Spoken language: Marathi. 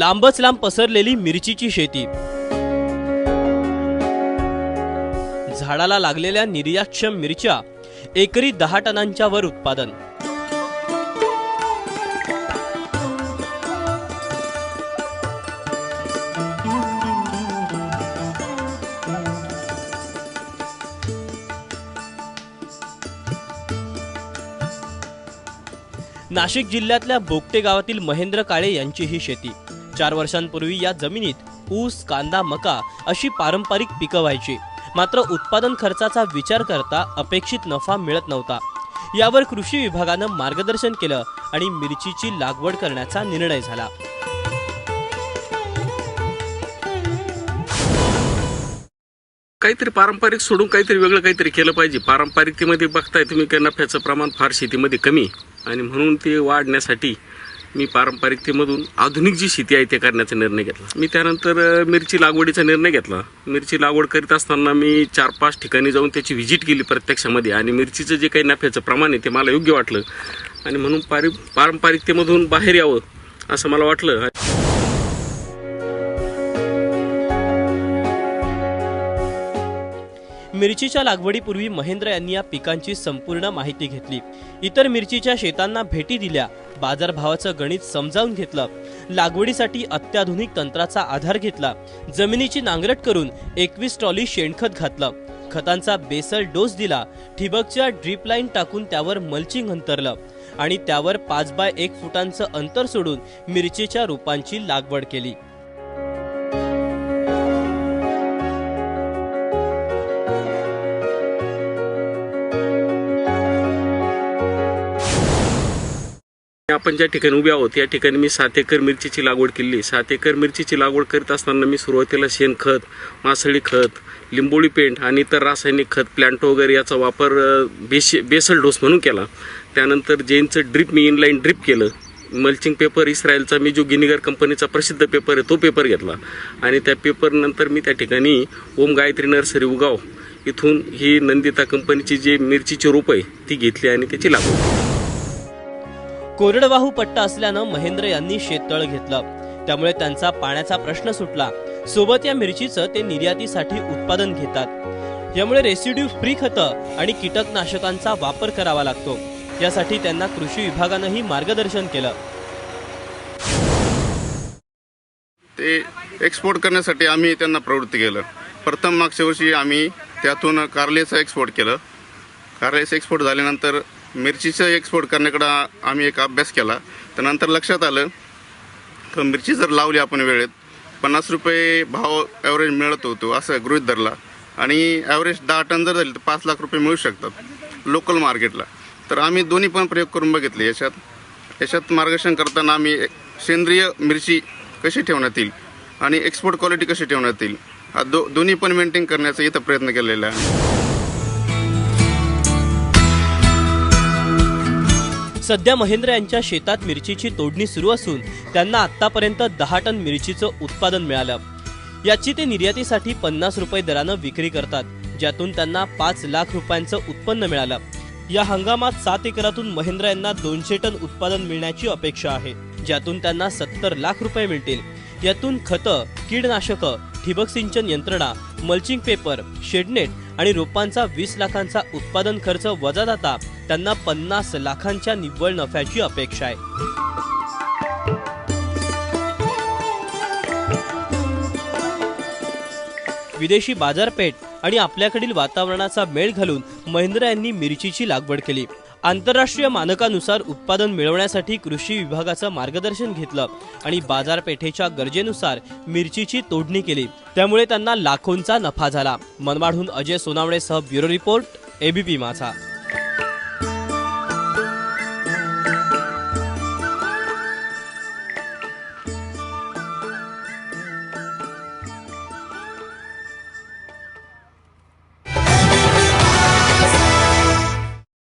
लांबच लांब पसरलेली मिरचीची शेती. झाडाला लागलेल्या निर्याक्षम मिरच्या एकरी दहा टनांच्या वर उत्पादन. नाशिक जिल्ह्यातल्या बोगटे गावातील महेंद्र काळे यांची ही शेती. चार वर्षांपूर्वी या जमिनीत ऊस कांदा मका अशी पारंपरिक पिकं व्हायची. मात्र उत्पादन खर्चाचा विचार करता अपेक्षित नफा मिळत नव्हता. यावर कृषी विभागानं मार्गदर्शन केलं आणि मिरचीची लागवड करण्याचा निर्णय झाला. काहीतरी पारंपरिक सोडून काहीतरी वेगळं काहीतरी केलं पाहिजे. पारंपरिकतेमध्ये बघताय तुम्ही काय नफ्याचं प्रमाण फार शेतीमध्ये कमी आणि म्हणून ते वाढण्यासाठी मी पारंपरिकतेमधून आधुनिक जी शेती आहे ते करण्याचा निर्णय घेतला. मी त्यानंतर मिरची लागवडीचा निर्णय घेतला. मिरची लागवड करीत असताना मी चार पाच ठिकाणी जाऊन त्याची व्हिजिट केली प्रत्यक्षामध्ये. आणि मिरचीचं जे काही नफ्याचं प्रमाण आहे ते मला योग्य वाटलं. आणि म्हणून पारि पारंपरिकतेमधून बाहेर यावं असं मला वाटलं. मिरचीच्या लागवडीपूर्वी महेंद्र यांनी या पिकांची संपूर्ण माहिती घेतली. इतर मिरचीच्या शेतांना भेटी दिल्या. बाजारभावाचं गणित समजावून घेतलं. लागवडीसाठी अत्याधुनिक तंत्राचा आधार घेतला. जमिनीची नांगरट करून एकवीस ट्रॉली शेणखत घातलं. खतांचा बेसल डोस दिला. ठिबकच्या ड्रीप लाईन टाकून त्यावर मल्चिंग अंतरलं आणि त्यावर पाच बाय एक फुटांचं अंतर सोडून मिरचीच्या रोपांची लागवड केली. आपण ज्या ठिकाणी उभे आहोत या ठिकाणी मी सात एकर मिरचीची लागवड केली. सात एकर मिरचीची लागवड करीत असताना मी सुरुवातीला शेणखत मासळी खत लिंबोळी पेंट आणि इतर रासायनिक खत प्लॅन्ट वगैरे याचा वापर बेश बेसल डोस म्हणून केला. त्यानंतर जेनचं ड्रीप मी इनलाईन ड्रीप केलं. मल्चिंग पेपर इस्रायलचा मी जो गिनिगर कंपनीचा प्रसिद्ध पेपर आहे तो पेपर घेतला. आणि त्या पेपरनंतर मी त्या ठिकाणी ओम गायत्री नर्सरी उगाव. इथून ही नंदिता कंपनीची जी मिरचीची रोप आहे ती घेतली आणि त्याची लागवड केली. कोरडवाहू पट्टा असल्यानं महेंद्र यांनी शेततळ घेतलं. त्यामुळे त्यांचा पाण्याचा प्रश्न सुटला. सोबत या मिरचीचं ते निर्यातीसाठी उत्पादन घेतात. यामुळे रेसिड्यू फ्री खतं आणि कीटकनाशकांचा वापर करावा लागतो. यासाठी त्यांना कृषी विभागानंही मार्गदर्शन केलं. ते एक्सपोर्ट करण्यासाठी आम्ही त्यांना प्रवृत्त केलं. प्रथम मागच्या वर्षी आम्ही त्यातून कारलेचं एक्सपोर्ट केलं. कारलेचं एक्सपोर्ट झाल्यानंतर मिरचीचं एक्सपोर्ट करण्याकडं आम्ही एक अभ्यास केला. त्यानंतर लक्षात आलं तर मिरची जर लावली आपण वेळेत पन्नास रुपये भाव ॲव्हरेज मिळत होतो असं गृहित धरला. आणि ॲव्हरेज दहा टन जर झाली तर पाच लाख रुपये मिळू शकतात लोकल मार्केटला तर आम्ही दोन्ही पण प्रयोग करून बघितले. याच्यात याच्यात मार्गदर्शन करताना आम्ही सेंद्रिय मिरची कशी ठेवण्यात येईल आणि एक्सपोर्ट क्वालिटी कशी ठेवण्यात येईल हा दो दोन्ही पण मेंटेन करण्याचा इथं प्रयत्न केलेला आहे. सध्या महेंद्र यांच्या शेतात मिरचीची तोडणी सुरू असून त्यांना आतापर्यंत दहा टन मिरचीचं उत्पादन मिळालं. याची ते निर्यातीसाठी पन्नास रुपये दरानं विक्री करतात ज्यातून त्यांना पाच लाख रुपयांचं उत्पन्न मिळालं. या हंगामात सात एकरातून महेंद्र यांना दोनशे टन उत्पादन मिळण्याची अपेक्षा आहे ज्यातून त्यांना सत्तर लाख रुपये मिळतील. यातून खतं कीडनाशकं ठिबक सिंचन यंत्रणा मल्चिंग पेपर शेडनेट आणि रोपांचा वीस लाखांचा उत्पादन खर्च वजा जाता त्यांना पन्नास लाखांच्या निव्वळ नफ्याची अपेक्षा आहे. विदेशी बाजारपेठ आणि आपल्याकडील वातावरणाचा मेळ घालून महिंद्रा यांनी मिरचीची लागवड केली. आंतरराष्ट्रीय मानकानुसार उत्पादन मिळवण्यासाठी कृषी विभागाचं मार्गदर्शन घेतलं आणि बाजारपेठेच्या गरजेनुसार मिरचीची तोडणी केली. त्यामुळे त्यांना लाखोंचा नफा झाला. मनमाडहून अजय सोनावणेसह ब्युरो रिपोर्ट एबीपी माझा.